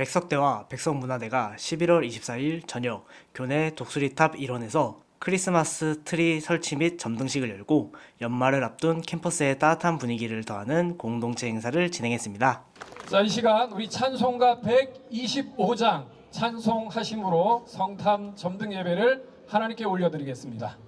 백석대와 백석문화대가 11월 24일 저녁 교내 독수리탑 일원에서 크리스마스 트리 설치 및 점등식을 열고 연말을 앞둔 캠퍼스의 따뜻한 분위기를 더하는 공동체 행사를 진행했습니다. 자, 이 시간 우리 찬송가 125장 찬송하심으로 성탐 점등 예배를 하나님께 올려드리겠습니다.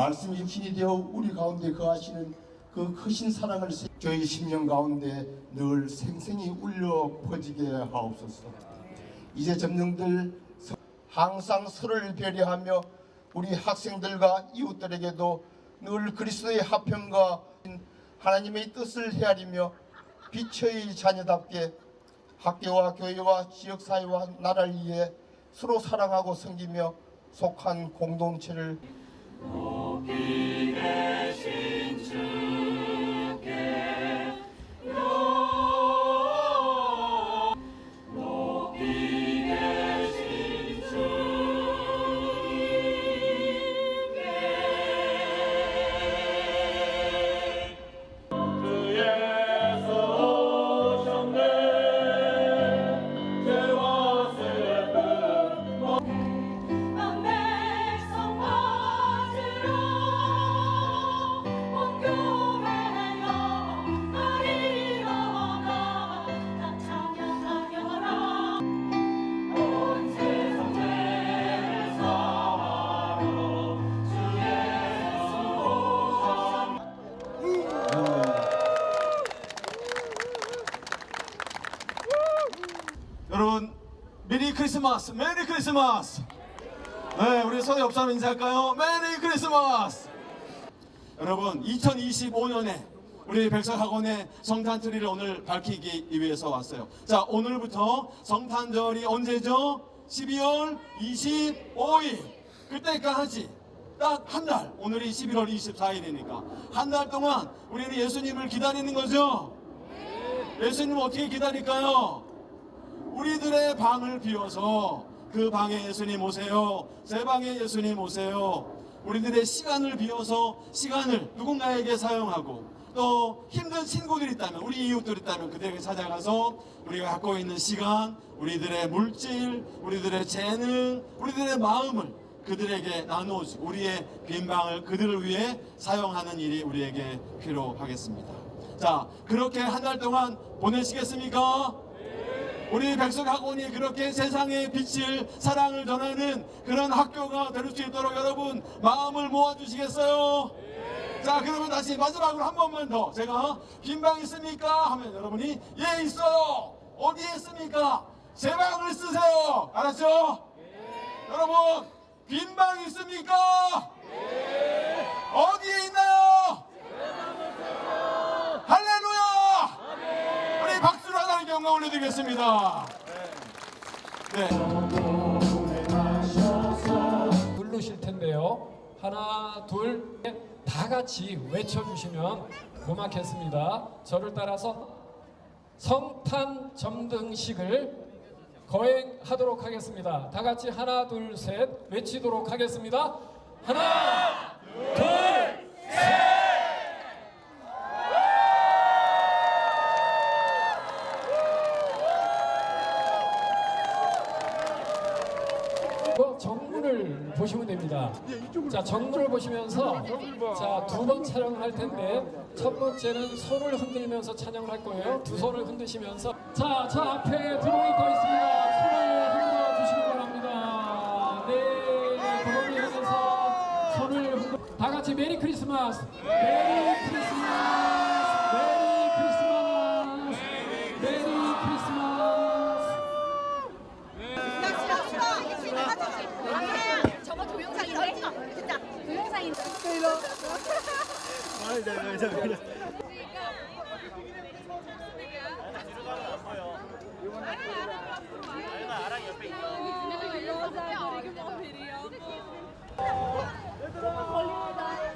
말씀이 육신이 되어 우리 가운데 거하시는 그 크신 사랑을 세- 저희 심령 가운데 늘 생생히 울려 퍼지게 하옵소서. 이제 점령들 서- 항상 서로를 배려하며 우리 학생들과 이웃들에게도 늘 그리스도의 화평과 하나님의 뜻을 헤아리며 빛의 자녀답게 학교와 교회와 지역사회와 나라를 위해 서로 사랑하고 섬기며 속한 공동체를 백성 여러분 메리 크리스마스 메리 크리스마스. 네 우리 서대 옆사람 인사할까요? 메리 크리스마스. 여러분 2025년에 우리 백석학원의 성탄 트리를 오늘 밝히기 위해서 왔어요. 자 오늘부터 성탄절이 언제죠? 12월 25일. 그때까지 딱한 달. 오늘이 11월 24일이니까. 한 달 동안 우리는 예수님을 기다리는 거죠? 예수님 어떻게 기다릴까요 우리들의 방을 비워서 그 방에 예수님 오세요. 제 방에 예수님 오세요. 우리들의 시간을 비워서 시간을 누군가에게 사용하고 또 힘든 친구들이 있다면 우리 이웃들이 있다면 그들에게 찾아가서 우리가 갖고 있는 시간, 우리들의 물질, 우리들의 재능, 우리들의 마음을 그들에게 나누어주 우리의 빈 방을 그들을 위해 사용하는 일이 우리에게 필요하겠습니다. 자, 그렇게 한 달 동안 보내시겠습니까? 우리 백석학원이 그렇게 세상의 빛을 사랑을 전하는 그런 학교가 될 수 있도록 여러분 마음을 모아주시겠어요? 자 그러면 다시 마지막으로 한 번만 더 제가 빈 방 있습니까? 하면 여러분이 예 있어요 어디에 있습니까? 제 방을 쓰세요 알았죠? 여러분 빈 방 있습니까? 어디에 있나요? 할렐루야! 우리 영광 올려드리겠습니다. 네. 부르실 텐데요. 하나, 둘, 다 같이 외쳐주시면 음악했습니다. 저를 따라서 성탄 점등식을 거행하도록 하겠습니다. 다 같이 하나 둘 셋 외치도록 하겠습니다. 하나 둘 어, 정문을 보시면 됩니다. 자, 정문을 보시면서 자, 두 번 촬영을 할 텐데 첫 번째는 손을 흔들면서 찬양을 할 거예요. 두 손을 흔드시면서 자, 저 앞에 드론이 떠 있습니다. 손을 흔들어 주시기 바랍니다. 네, 드론이 향해서 손을 흔들어 다 같이 메리 크리스마스. 메리 크리스마스. 걸립니다.